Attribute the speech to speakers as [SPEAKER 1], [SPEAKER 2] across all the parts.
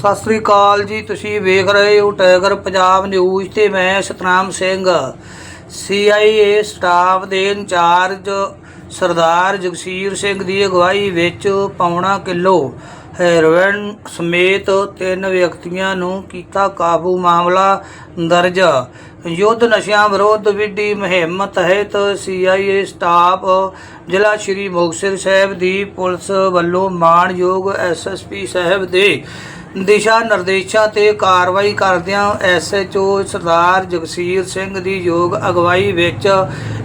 [SPEAKER 1] ਸਤਿ ਸ੍ਰੀ ਅਕਾਲ ਜੀ, ਤੁਸੀਂ ਵੇਖ ਰਹੇ ਹੋ ਟਾਈਗਰ ਪੰਜਾਬ ਨਿਊਜ਼ ਤੇ ਮੈਂ ਸਤਨਾਮ ਸਿੰਘ। ਸੀਆਈਏ ਸਟਾਫ ਦੇ ਇੰਚਾਰਜ ਸਰਦਾਰ ਜਗਸੀਰ ਸਿੰਘ ਦੀ ਅਗਵਾਈ ਵਿੱਚ ਪੌਣਾ ਕਿਲੋ ਹੈਰੋਇਨ ਸਮੇਤ ਤਿੰਨ ਵਿਅਕਤੀਆਂ ਨੂੰ ਕੀਤਾ ਕਾਬੂ ਮਾਮਲਾ ਦਰਜ। ਯੁੱਧ ਨਸ਼ਿਆਂ ਵਿਰੁੱਧ ਵਿੱਢੀ ਮੁਹਿੰਮ ਤਹਿਤ ਸੀਆਈਏ ਸਟਾਫ ਜ਼ਿਲ੍ਹਾ ਸ਼੍ਰੀ ਮੁਕਤਸਰ ਸਾਹਿਬ ਦੀ ਪੁਲਿਸ ਵੱਲੋਂ ਮਾਣਯੋਗ ਐਸਐਸਪੀ ਸਾਹਿਬ ਦੇ ਦਿਸ਼ਾ ਨਿਰਦੇਸ਼ਾਂ ਤੇ ਕਾਰਵਾਈ ਕਰਦਿਆਂ ਐਸਐਚਓ ਸਰਦਾਰ ਜਗਸੀਰ ਸਿੰਘ ਦੀ ਯੋਗ ਅਗਵਾਈ ਵਿੱਚ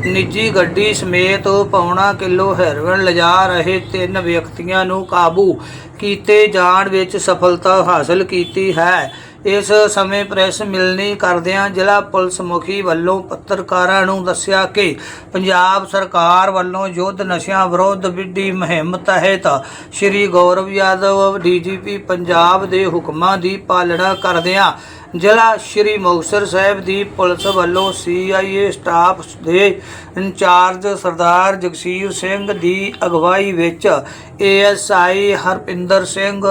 [SPEAKER 1] ਨਿੱਜੀ ਗੱਡੀ ਸਮੇਤ ਪੌਣਾ ਕਿਲੋ ਹੈਰੋਇਨ ਲਿਜਾ ਰਹੇ ਤਿੰਨ ਵਿਅਕਤੀਆਂ ਨੂੰ ਕਾਬੂ ਕੀਤੇ ਜਾਣ ਵਿੱਚ ਸਫਲਤਾ ਹਾਸਲ ਕੀਤੀ ਹੈ। ਇਸ ਸਮੇਂ ਪ੍ਰੈਸ ਮਿਲਣੀ ਕਰਦਿਆਂ ਜ਼ਿਲ੍ਹਾ ਪੁਲਿਸ ਮੁਖੀ ਵੱਲੋਂ ਪੱਤਰਕਾਰਾਂ ਨੂੰ ਦੱਸਿਆ ਕਿ ਪੰਜਾਬ ਸਰਕਾਰ ਵੱਲੋਂ ਯੁੱਧ ਨਸ਼ਿਆਂ ਵਿਰੁੱਧ ਵਿੱਢੀ ਮੁਹਿੰਮ ਤਹਿਤ ਸ਼੍ਰੀ ਗੌਰਵ ਯਾਦਵ ਡੀਜੀਪੀ ਪੰਜਾਬ ਦੇ ਹੁਕਮਾਂ ਦੀ ਪਾਲਣਾ ਕਰਦਿਆਂ ਜ਼ਿਲ੍ਹਾ ਸ਼੍ਰੀ ਮੁਕਤਸਰ ਸਾਹਿਬ ਦੀ ਪੁਲਿਸ ਵੱਲੋਂ ਸੀਆਈਏ ਸਟਾਫ ਦੇ ਇੰਚਾਰਜ ਸਰਦਾਰ ਜਗਸੀਰ ਸਿੰਘ ਦੀ ਅਗਵਾਈ ਵਿੱਚ ASI Harpinder Singh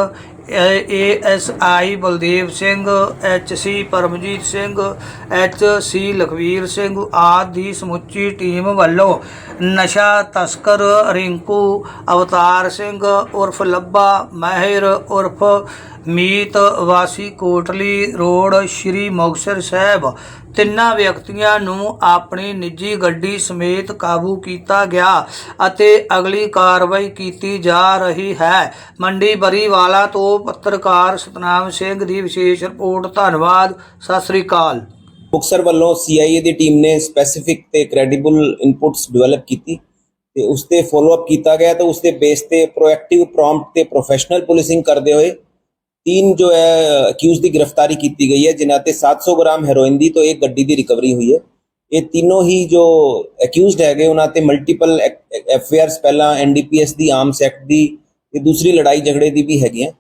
[SPEAKER 1] A S I Baldev Singh HC Paramjit Singh HC Lakhvir Singh ਆਦਿ ਦੀ ਸਮੁੱਚੀ ਟੀਮ ਵੱਲੋਂ ਨਸ਼ਾ ਤਸਕਰ ਰਿੰਕੂ ਅਵਤਾਰ ਸਿੰਘ ਉਰਫ ਲੱਭਾ ਮਾਹਿਰ ਉਰਫ ਮੀਤ ਵਾਸੀ ਕੋਟਲੀ ਰੋਡ, ਸ਼੍ਰੀ ਮੁਕਤਸਰ ਸਾਹਿਬ। ਤਿੰਨਾਂ ਵਿਅਕਤੀਆਂ ਨੂੰ ਆਪਣੀ ਨਿੱਜੀ ਗੱਡੀ ਸਮੇਤ ਕਾਬੂ ਕੀਤਾ ਗਿਆ ਅਤੇ ਅਗਲੀ ਕਾਰਵਾਈ ਕੀਤੀ ਜਾ ਰਹੀ ਹੈ। ਮੰਡੀ ਬਰੀਵਾਲਾ ਤੋਂ ਪੱਤਰਕਾਰ ਸਤਨਾਮ ਸਿੰਘ ਦੀ ਵਿਸ਼ੇਸ਼ ਰਿਪੋਰਟ। ਧੰਨਵਾਦ। ਸਤਿ ਸ੍ਰੀ ਅਕਾਲ।
[SPEAKER 2] ਮੁਕਤਸਰ ਵੱਲੋਂ ਸੀਆਈਏ ਦੀ ਟੀਮ ਨੇ ਸਪੈਸੀਫਿਕ ਤੇ ਕ੍ਰੈਡੀਬਲ ਇਨਪੁਟਸ ਡਿਵੈਲਪ ਕੀਤੀ ਤੇ ਉਸ ਤੇ ਫਾਲੋ ਅਪ ਕੀਤਾ ਗਿਆ ਤੇ ਉਸ ਦੇ ਬੇਸ ਤੇ ਪ੍ਰੋਐਕਟਿਵ ਪ੍ਰੌਮਪਟ ਤੇ ਪ੍ਰੋਫੈਸ਼ਨਲ ਪੁਲਿਸਿੰਗ ਕਰਦੇ ਹੋਏ तीन जो है अक्यूज ਦੀ ਗ੍ਰਿਫਤਾਰੀ ਕੀਤੀ ਗਈ ਹੈ ਜਿਨ੍ਹਾਂ ਤੇ 700 ਗ੍ਰਾਮ ਹੈਰੋਇਨ ਦੀ ਤੋਂ ਇੱਕ ਗੱਡੀ ਦੀ ਰਿਕਵਰੀ ਹੋਈ ਹੈ ਇਹ ਤਿੰਨੋਂ ਹੀ ਜੋ ਅਕਿਊਜ਼ਡ ਹੈਗੇ ਉਹਨਾਂ ਤੇ ਮਲਟੀਪਲ ਐਫਆਈਆਰਸ ਪਹਿਲਾਂ ਐਨਡੀਪੀਐਸ ਦੀ ਆਰਮਸ ਐਕਟ ਦੀ ਤੇ ਦੂਸਰੀ ਲੜਾਈ ਝਗੜੇ ਦੀ ਵੀ ਹੈਗੀਆਂ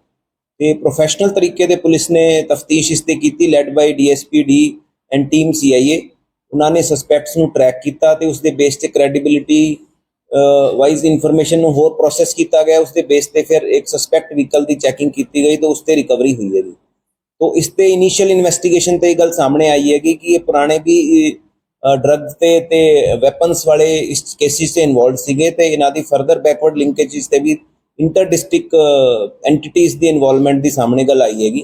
[SPEAKER 2] ਤੇ ਪ੍ਰੋਫੈਸ਼ਨਲ ਤਰੀਕੇ ਦੇ ਪੁਲਿਸ ਨੇ ਤਫਤੀਸ਼ ਇਸ ਤੇ ਕੀਤੀ led by DSP D and team CIA ਉਹਨਾਂ ਨੇ ਸਸਪੈਕਟਸ ਨੂੰ ਟਰੈਕ ਕੀਤਾ ਤੇ ਉਸ ਦੇ ਬੇਸ ਤੇ ਕ੍ਰੈਡੀਬਿਲਿਟੀ ਵਾਈਜ਼ ਇਨਫੋਰਮੇਸ਼ਨ ਨੂੰ ਹੋਰ ਪ੍ਰੋਸੈਸ ਕੀਤਾ ਗਿਆ ਉਸ ਦੇ ਬੇਸ ਤੇ ਫਿਰ ਇੱਕ ਸਸਪੈਕਟ ਵਹੀਕਲ ਦੀ ਚੈਕਿੰਗ ਕੀਤੀ ਗਈ ਤਾਂ ਉਸ ਤੇ ਰਿਕਵਰੀ ਹੋਈ ਹੈ ਜੀ ਤੋਂ ਇਸ ਤੇ ਇਨੀਸ਼ੀਅਲ ਇਨਵੈਸਟੀਗੇਸ਼ਨ ਤੇ ਇਹ ਗੱਲ ਸਾਹਮਣੇ ਆਈ ਹੈ ਕਿ ਇਹ ਪੁਰਾਣੇ ਵੀ ਡਰੱਗ ਤੇ ਤੇ ਵੈਪਨਸ ਵਾਲੇ ਇਸ ਕੇਸਿਸ ਤੇ ਇਨਵੋਲਡ ਸੀਗੇ ਤੇ ਇਹਨਾਂ ਦੀ ਫਰਦਰ ਬੈਕਵਰਡ ਲਿੰਕੇजेस ਤੇ ਵੀ ਇੰਟਰ ਡਿਸਟ੍ਰਿਕਟ ਐਂਟੀਟੀਜ਼ ਦੀ ਇਨਵੋਲਵਮੈਂਟ ਦੀ ਸਾਹਮਣੇ ਗੱਲ ਆਈ ਹੈਗੀ।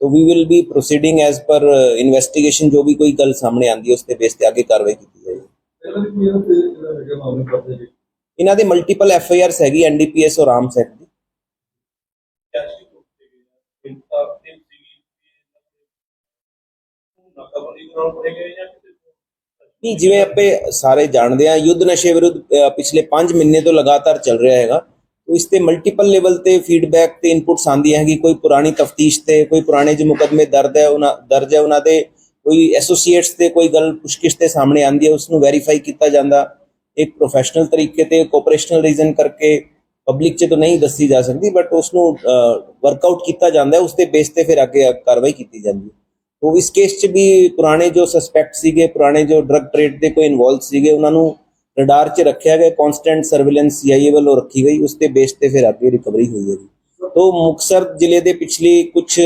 [SPEAKER 2] ਤੋ we will be proceeding as per investigation ਜੋ ਵੀ ਕੋਈ ਗੱਲ ਸਾਹਮਣੇ ਆਂਦੀ
[SPEAKER 3] ਉਸ ਤੇ ਬੇਸ ਤੇ ਅੱਗੇ ਕਾਰਵਾਈ ਕੀਤੀ ਜਾਏਗੀ।
[SPEAKER 2] ਇਹਨਾਂ ਦੇ ਮਲਟੀਪਲ ਐਫ ਆਈ ਆਰਸ ਹੈਗੀ ਐਨਡੀਪੀਐਸ ਔਰ ਆਰਮਸ ਐਕਟ ਦੀ। ਨਹੀਂ ਜਿਵੇਂ ਆਪੇ ਸਾਰੇ ਜਾਣਦੇ ਆ ਯੁੱਧ ਨਸ਼ੇ ਵਿਰੁੱਧ ਪਿਛਲੇ 5 ਮਹੀਨੇ ਤੋਂ ਲਗਾਤਾਰ ਚੱਲ ਰਿਹਾ ਹੈਗਾ। ਤੋ ਇਸ ਤੇ ਮਲਟੀਪਲ ਲੈਵਲ ਤੇ ਫੀਡਬੈਕ ਤੇ ਇਨਪੁਟਸ ਆਂਦੀਆਂ ਹੈ ਕਿ ਕੋਈ ਪੁਰਾਣੀ ਤਫਤੀਸ਼ ਤੇ ਕੋਈ ਪੁਰਾਣੇ ਜੋ ਮੁਕਦਮੇ ਦਰਦ ਹੈ ਉਹਨਾਂ ਦਰਜ ਹੈ ਉਹਨਾਂ ਦੇ ਕੋਈ ਐਸੋਸੀਏਟਸ ਤੇ ਕੋਈ ਗੱਲ ਪੁਸ਼ਕਿਸ਼ ਤੇ ਸਾਹਮਣੇ ਆਂਦੀ ਹੈ ਉਸ ਨੂੰ ਵੈਰੀਫਾਈ ਕੀਤਾ ਜਾਂਦਾ। ਇੱਕ ਪ੍ਰੋਫੈਸ਼ਨਲ ਤਰੀਕੇ ਤੇ ਕੋਆਪਰੇਸ਼ਨਲ ਰੀਜ਼ਨ ਕਰਕੇ ਪਬਲਿਕ 'ਚ ਤਾਂ ਨਹੀਂ ਦੱਸੀ ਜਾ ਸਕਦੀ ਬਟ ਉਸ ਨੂੰ ਵਰਕਆਊਟ ਕੀਤਾ ਜਾਂਦਾ ਹੈ ਉਸ ਦੇ ਬੇਸ ਤੇ ਫਿਰ ਅੱਗੇ ਕਾਰਵਾਈ ਕੀਤੀ ਜਾਂਦੀ ਹੈ। ਤੋ ਇਸ ਕੇਸ 'ਚ ਵੀ ਪੁਰਾਣੇ ਜੋ ਸਸਪੈਕਟ ਸੀਗੇ, ਪੁਰਾਣੇ ਜੋ ਡਰੱਗ ਟ੍ਰੇਡ ਦੇ ਕੋਈ ਇਨਵੋਲਵ ਸੀਗੇ, ਉਹਨਾਂ ਨੂੰ ਰਡਾਰ 'ਚ ਰੱਖਿਆ ਗਿਆ ਕਨਸਟੈਂਟ ਸਰਵੇਲੈਂਸ ਸੀਆਈਏ ਵੱਲੋਂ ਰੱਖੀ ਗਈ ਉਸ ਦੇ ਬੇਸ ਤੇ ਫਿਰ ਅੱਗੇ ਰਿਕਵਰੀ ਹੋਈ ਹੈ ਤੋ ਮੁਕਸਰ ਜ਼ਿਲ੍ਹੇ ਦੇ ਪਿਛਲੀ ਕੁਝ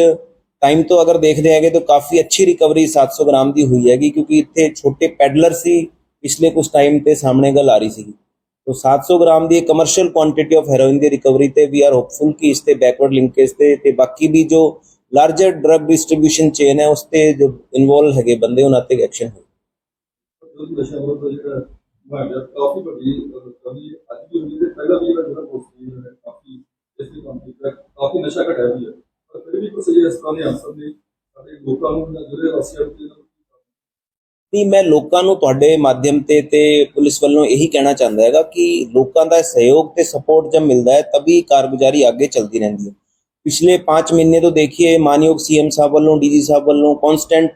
[SPEAKER 2] ਟਾਈਮ ਤੋਂ ਅਗਰ ਦੇਖਦੇ ਹੈਗੇ, ਤਾਂ ਕਾਫੀ ਅੱਛੀ ਰਿਕਵਰੀ 700 ਗ੍ਰਾਮ ਦੀ ਹੋਈ ਹੈਗੀ, ਕਿਉਂਕਿ ਇੱਥੇ ਛੋਟੇ ਪੈਡਲਰ ਸੀ ਪਿਛਲੇ ਕੁਝ ਟਾਈਮ ਤੇ ਸਾਹਮਣੇ ਗੱਲ ਆ ਰਹੀ ਸੀ तो 700 ਗ੍ਰਾਮ ਦੀ ਕਮਰਸ਼ੀਅਲ ਕੁਆਂਟੀਟੀ ਆਫ ਹੈਰੋਇਨ ਦੀ ਰਿਕਵਰੀ ਤੇ ਵੀ ਆਰ ਹੋਪਫੁਲ ਕਿ ਇਸ ਤੇ ਬੈਕਵਰਡ ਲਿੰਕੇਜ ਤੇ ਤੇ ਬਾਕੀ ਵੀ ਜੋ ਲਾਰਜਰ ਡਰਗ ਡਿਸਟ੍ਰੀਬਿਊਸ਼ਨ ਚੇਨ ਹੈ, ਉਸ ਤੇ ਜੋ ਇਨਵੋਲਵ ਹੈਗੇ ਬੰਦੇ, ਉਹਨਾਂ ਤੇ ਐਕਸ਼ਨ ਹੋਵੇ
[SPEAKER 3] ਜੋ ਨਸ਼ਾ ਵਿਰੋਧ ਜਿਹੜਾ ਮਾਜਾ ਕਾਫੀ ਵੱਡੀ ਕਵੀ ਅੱਜ ਵੀ ਹੋਈ ਤੇ ਪਹਿਲਾਂ ਵੀ ਜਿਹੜਾ ਜਿਹੜਾ ਪੋਸਟ ਹੈ ਕਾਫੀ ਇਸ ਦੀ ਕੰਪਨੀ ਕਾਫੀ ਨਸ਼ਾ ਘਟਿਆ ਵੀ ਹੈ। ਪਰ ਫਿਰ ਵੀ ਕੁਝ ਇਸ ਤਰ੍ਹਾਂ ਦੇ ਅਨਸਰ ਨੇ, ਸਾਡੇ ਲੋਕਾਂ ਨੂੰ ਜਾਂ ਜਿਹੜੇ ਵਾਸੀਆਂ ਨੂੰ ਇਹਨਾਂ
[SPEAKER 2] ਮੈਂ ਲੋਕਾਂ ਨੂੰ ਤੁਹਾਡੇ ਮਾਧਿਅਮ ਤੇ ਤੇ ਪੁਲਿਸ ਵੱਲੋਂ ਇਹੀ ਕਹਿਣਾ ਚਾਹੁੰਦਾ ਹੈਗਾ ਕਿ ਲੋਕਾਂ ਦਾ ਸਹਿਯੋਗ ਤੇ ਸਪੋਰਟ ਜਦ ਮਿਲਦਾ ਹੈ ਤभी ਕਾਰਗੁਜ਼ਾਰੀ ਅੱਗੇ ਚਲਦੀ ਰਹਿੰਦੀ ਹੈ। ਪਿਛਲੇ 5 ਮਹੀਨੇ ਤੋਂ ਦੇਖੀਏ, ਮਾਨਯੋਗ ਸੀਐਮ ਸਾਹਿਬ ਵੱਲੋਂ ਡੀਜੀ ਸਾਹਿਬ ਵੱਲੋਂ ਕਨਸਟੈਂਟ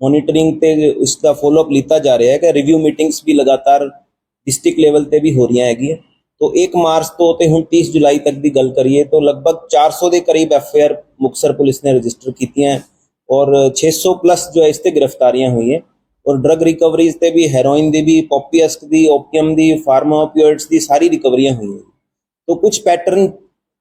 [SPEAKER 2] ਮੋਨੀਟਰਿੰਗ ਤੇ ਇਸ ਦਾ ਫੋਲੋਅਪ ਲਿੱਤਾ ਜਾ ਰਿਹਾ ਹੈ ਕਿ ਰਿਵਿਊ ਮੀਟਿੰਗਸ ਵੀ ਲਗਾਤਾਰ ਡਿਸਟ੍ਰਿਕਟ ਲੈਵਲ ਤੇ ਵੀ ਹੋ ਰਹੀਆਂ ਹੈਗੀਆਂ। तो 1 ਮਾਰਚ ਤੋਂ ਤੇ ਹੁਣ 30 ਜੁਲਾਈ ਤੱਕ ਦੀ ਗੱਲ ਕਰੀਏ ਤਾਂ ਲਗਭਗ 400 ਦੇ ਕਰੀਬ ਐਫਆਈਆਰ ਮੁਕਸਰ ਪੁਲਿਸ ਨੇ ਰਜਿਸਟਰ ਕੀਤੀਆਂ ਔਰ 600 ਪਲੱਸ ਜੋ ਹੈ, ਇਸ ਤੇ ਗ੍ਰਿਫਤਾਰੀਆਂ ਹੋਈਆਂ ਔਰ ਡਰਗ ਰਿਕਵਰੀਜ਼ ਤੇ ਵੀ ਹੈਰੋਇਨ ਦੀ ਵੀ ਪੋਪੀਅਸਕ ਦੀ ਓਪੀਅਮ ਦੀ ਫਾਰਮਾਓਪੀਓਇਡਸ ਦੀ ਸਾਰੀ ਰਿਕਵਰੀਆਂ ਹੋਈਆਂ ਤੋਂ ਕੁਝ ਪੈਟਰਨ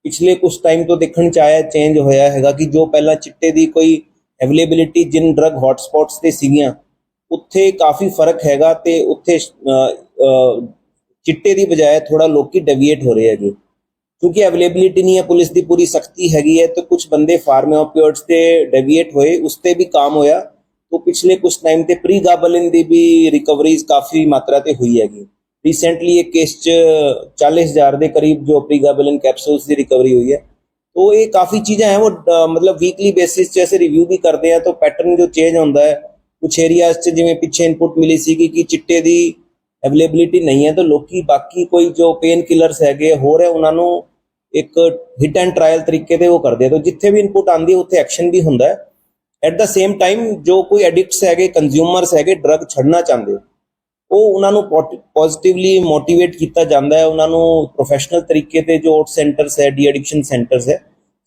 [SPEAKER 2] ਪਿਛਲੇ ਕੁਝ ਟਾਈਮ ਤੋਂ ਦੇਖਣ ਚ ਆਇਆ ਚੇਂਜ ਹੋਇਆ ਹੈਗਾ ਕਿ ਜੋ ਪਹਿਲਾਂ ਚਿੱਟੇ ਦੀ ਕੋਈ ਅਵੇਲੇਬਿਲਿਟੀ ਜਿਨ ਡਰਗ ਹੌਟਸਪੌਟਸ ਤੇ ਸੀਗੀਆਂ, ਉੱਥੇ ਕਾਫੀ ਫ਼ਰਕ ਹੈਗਾ ਤੇ ਉੱਥੇ ਚਿੱਟੇ ਦੀ ਬਜਾਏ ਥੋੜਾ ਲੋਕੀ ਡੈਵੀਏਟ ਹੋ ਰਹੇ ਹੈ ਜੀ ਕਿਉਂਕਿ ਅਵੇਲੇਬਿਲਿਟੀ ਨਹੀਂ ਹੈ, ਪੁਲਿਸ ਦੀ ਪੂਰੀ ਸਖਤੀ ਹੈਗੀ ਹੈ, ਤੇ ਕੁਝ ਬੰਦੇ ਫਾਰਮਾਓਪੀਓਇਡਸ ਤੇ ਡੈਵੀਏਟ ਹੋਏ, ਉਸ ਤੇ ਵੀ ਕੰਮ ਹੋਇਆ। तो पिछले कुछ टाइम ਤੇ ਪ੍ਰੀ ਗਾਬਲਿਨ ਦੀ ਵੀ ਰਿਕਵਰੀਜ਼ ਕਾਫੀ ਮਾਤਰਾ ਤੇ ਹੋਈ ਹੈਗੀ ਰੀਸੈਂਟਲੀ ਇੱਕ ਕੇਸ ਚ 40000 ਦੇ ਕਰੀਬ ਜੋ ਪ੍ਰੀ ਗਾਬਲਿਨ ਕੈਪਸੂਲਸ ਦੀ ਰਿਕਵਰੀ ਹੋਈ ਹੈ तो ये काफी चीजें हैं वो अ, मतलब वीकली बेसिस जैसे रिव्यू भी करते हैं तो पैटर्न जो चेंज ਹੁੰਦਾ ਹੈ ਕੁਝ ਏਰੀਆਜ਼ 'ਚ ਜਿਵੇਂ ਪਿੱਛੇ ਇਨਪੁਟ ਮਿਲੀ ਸੀਗੀ ਕਿ ਚਿੱਟੇ ਦੀ ਅਵੇਲੇਬਿਲਿਟੀ ਨਹੀਂ ਹੈ ਤਾਂ ਲੋਕੀ ਬਾਕੀ ਕੋਈ ਜੋ ਪੇਨ ਕਿਲਰਸ ਹੈਗੇ ਹੋਰ ਹੈ ਉਹਨਾਂ ਨੂੰ ਇੱਕ ਹਿੱਟ ਐਂਡ ਟ੍ਰਾਇਲ ਤਰੀਕੇ ਤੇ ਉਹ ਕਰਦੇ ਆ ਤਾਂ ਜਿੱਥੇ ਵੀ ਇਨਪੁਟ ਆਂਦੀ ਹੈ ਉੱਥੇ ਐਕਸ਼ਨ ਵੀ ਹੁੰਦਾ ਹੈ ਐਟ ਦਾ ਸੇਮ ਟਾਈਮ ਜੋ ਕੋਈ ਐਡਿਕਟਸ ਹੈਗੇ ਕੰਜ਼ਿਊਮਰਸ ਹੈਗੇ ਡਰਗ ਛੱਡਣਾ ਚਾਹੁੰਦੇ, ਉਹ ਉਹਨਾਂ ਨੂੰ ਪੋਜ਼ਿਟਿਵਲੀ ਮੋਟੀਵੇਟ ਕੀਤਾ ਜਾਂਦਾ ਹੈ। ਉਹਨਾਂ ਨੂੰ ਪ੍ਰੋਫੈਸ਼ਨਲ ਤਰੀਕੇ ਤੇ ਜੋ ਸੈਂਟਰਸ ਹੈ ਡੀ ਐਡਿਕਸ਼ਨ ਸੈਂਟਰਸ ਹੈ,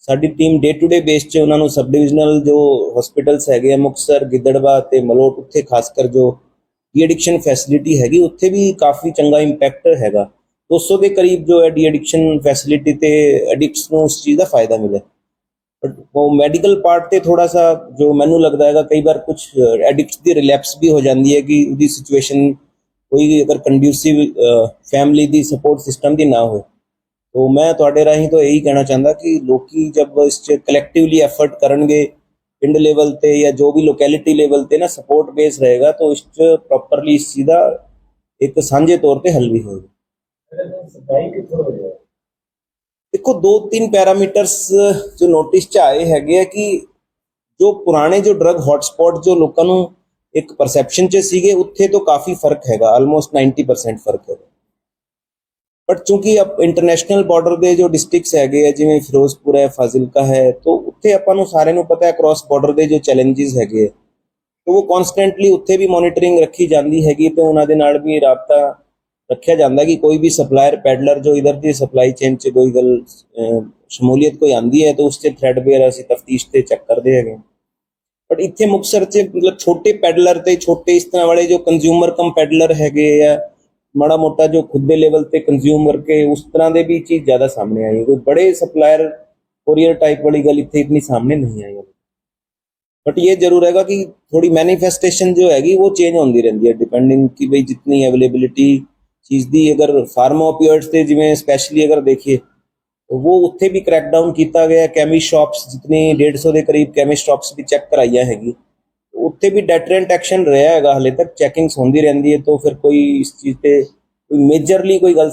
[SPEAKER 2] ਸਾਡੀ team day to day base 'ਚ ਉਹਨਾਂ ਨੂੰ ਸਬ ਡਿਵੀਜ਼ਨਲ ਜੋ ਹਸਪੀਟਲਸ ਹੈਗੇ ਆ, ਮੁਕਤਸਰ, ਗਿੱਦੜਵਾ ਤੇ ਮਲੋਟ, ਉੱਥੇ ਖਾਸ ਕਰ ਜੋ ਡੀ ਐਡਿਕਸ਼ਨ ਫੈਸਿਲਿਟੀ ਹੈਗੀ, ਉੱਥੇ ਵੀ ਕਾਫੀ ਚੰਗਾ ਇੰਪੈਕਟ ਹੈਗਾ। 200 ਦੇ ਕਰੀਬ ਜੋ ਹੈ ਡੀ ਐਡਿਕਸ਼ਨ ਫੈਸਿਲਿਟੀ ਤੇ ਐਡਿਕਟਸ ਨੂੰ ਉਸ ਚੀਜ਼ ਦਾ ਫਾਇਦਾ ਮਿਲਿਆ। ਬਟ ਉਹ ਮੈਡੀਕਲ ਪਾਰਟ ਤੇ ਥੋੜਾ ਸਾ ਜੋ ਮੈਨੂੰ ਲੱਗਦਾ ਹੈਗਾ, ਕਈ ਵਾਰ ਕੁਝ ਐਡਿਕਟਸ ਦੀ ਰਿਲੈਪਸ ਵੀ ਹੋ ਜਾਂਦੀ ਹੈ ਕਿ ਉਹਦੀ ਸਿਚੁਏਸ਼ਨ ਕੋਈ ਅਗਰ ਕੰਡਿਊਸਿਵ ਫੈਮਿਲੀ ਦੀ ਸਪੋਰਟ ਸਿਸਟਮ ਦੀ ਨਾ ਹੋਵੇ तो मैं ਤੁਹਾਡੇ ਰਾਹੀਂ ਤੋਂ ਇਹੀ ਕਹਿਣਾ ਚਾਹੁੰਦਾ ਕਿ ਲੋਕੀ ਜਦ ਇਸ ਚ ਕਲੈਕਟਿਵਲੀ ਐਫਰਟ ਕਰਨਗੇ, ਪਿੰਡ ਲੈਵਲ ਤੇ ਜਾਂ ਜੋ ਵੀ ਲੋਕੈਲਿਟੀ ਲੈਵਲ ਤੇ ਨਾ ਸਪੋਰਟ ਬੇਸ ਰਹੇਗਾ, ਤਾਂ ਇਸ ਚ ਪ੍ਰੋਪਰਲੀ ਇਸ ਚੀਜ਼ ਦਾ ਇੱਕ ਸਾਂਝੇ ਤੌਰ ਤੇ ਹੱਲ ਵੀ ਹੋਏਗਾ। ਦੇਖੋ ਦੋ ਤਿੰਨ ਪੈਰਾਮੀਟਰਸ, ਜੋ ਨੋਟਿਸ ਚ ਆਏ ਹੈਗੇ ਆ ਕਿ ਜੋ ਪੁਰਾਣੇ ਜੋ ਡਰਗ ਹੌਟਸਪੌਟ ਜੋ ਲੋਕਾਂ ਨੂੰ ਇੱਕ ਪਰਸੈਪਸ਼ਨ ਚ ਸੀਗੇ, ਉੱਥੇ ਤੋਂ ਕਾਫੀ ਫ਼ਰਕ ਹੈਗਾ ਆਲਮੋਸਟ 90% ਫ਼ਰਕ ਹੈਗਾ। ਬਟ ਚੂੰਕਿ ਅਬ ਇੰਟਰਨੈਸ਼ਨਲ ਬਾਰਡਰ ਦੇ ਜੋ ਡਿਸਟ੍ਰਿਕਟਸ ਹੈਗੇ ਆ, ਜਿਵੇਂ ਫਿਰੋਜ਼ਪੁਰ ਹੈ, ਫਾਜ਼ਿਲਕਾ ਹੈ, ਤੋਂ ਉੱਥੇ ਆਪਾਂ ਨੂੰ ਸਾਰਿਆਂ ਨੂੰ ਪਤਾ ਹੈ ਕ੍ਰਾਸ ਬਾਰਡਰ ਦੇ ਜੋ ਚੈਲੰਜਸ ਹੈਗੇ ਆ। ਤੋਂ ਉਹ ਕਨਸਟੈਂਟਲੀ ਉੱਥੇ ਵੀ ਮੋਨੀਟਰਿੰਗ ਰੱਖੀ ਜਾਂਦੀ ਹੈਗੀ, ਤੇ ਉਹਨਾਂ ਦੇ ਨਾਲ ਵੀ ਰਾਬਤਾ ਰੱਖਿਆ ਜਾਂਦਾ ਕਿ ਕੋਈ ਵੀ ਸਪਲਾਇਰ ਪੈਡਲਰ ਜੋ ਇਧਰ ਦੀ ਸਪਲਾਈ ਚੇਨ 'ਚ ਕੋਈ ਗੱਲ ਅਹ, ਸ਼ਮੂਲੀਅਤ ਕੋਈ ਆਂਦੀ ਹੈ ਤਾਂ ਉਸ 'ਚ ਥ੍ਰੈਡ ਬੇਅਰ ਅਸੀਂ ਤਫਤੀਸ਼ ਤੇ ਚੈੱਕ ਕਰਦੇ ਹੈਗੇ ਬਟ ਇੱਥੇ ਮੁਕਸਰ 'ਚ ਮਤਲਬ ਛੋਟੇ ਪੈਡਲਰ ਤੇ ਛੋਟੇ ਇਸ ਤਰ੍ਹਾਂ ਵਾਲੇ ਜੋ ਕੰਜ਼ਿਊਮਰ ਕਮ ਪੈਡਲਰ ਹੈਗੇ ਆ ਮਾੜਾ ਮੋਟਾ ਜੋ ਖੁਦ ਦੇ ਲੈਵਲ ਤੇ ਕੰਜ਼ਿਊਮ ਕਰਕੇ ਉਸ ਤਰ੍ਹਾਂ ਦੇ ਵੀ ਚੀਜ਼ ਜ਼ਿਆਦਾ ਸਾਹਮਣੇ ਆਈ ਹੈ ਕੋਈ ਬੜੇ ਸਪਲਾਇਰ ਕੋਰੀਅਰ टाइप वाली गल इतनी इतनी सामने नहीं आई है बट ये जरूर हैगा कि थोड़ी मैनिफेस्टेशन जो हैगी वो चेंज होती रहती है डिपेंडिंग कि भाई जितनी ਚੀਜ਼ ਦੀ ਅਗਰ ਫਾਰਮਾਪੀਅਰਸ ਤੇ ਜਿਵੇਂ ਸਪੈਸ਼ਲੀ ਅਗਰ ਦੇਖੀਏ, ਉਹ ਉੱਥੇ ਵੀ ਕ੍ਰੈਕਡਾਊਨ ਕੀਤਾ ਗਿਆ ਕੈਮੀ ਸ਼ਾਪਸ ਜਿਤਨੇ 150 ਦੇ ਕਰੀਬ ਕੈਮੀ ਸ਼ਾਪਸ ਵੀ ਚੈੱਕ ਕਰਾਈਆਂ ਹੈਗੀ ਉੱਥੇ ਵੀ ਡੈਟਰੈਂਟ ਐਕਸ਼ਨ ਰਿਹਾ ਹੈਗਾ ਹਲੇ ਤੱਕ। ਚੈਕਿੰਗਸ ਹੁੰਦੀ ਰਹਿੰਦੀ ਹੈ, ਤੋਂ ਫਿਰ ਕੋਈ ਇਸ ਚੀਜ਼ ਤੇ ਕੋਈ ਮੇਜਰਲੀ ਕੋਈ ਗੱਲ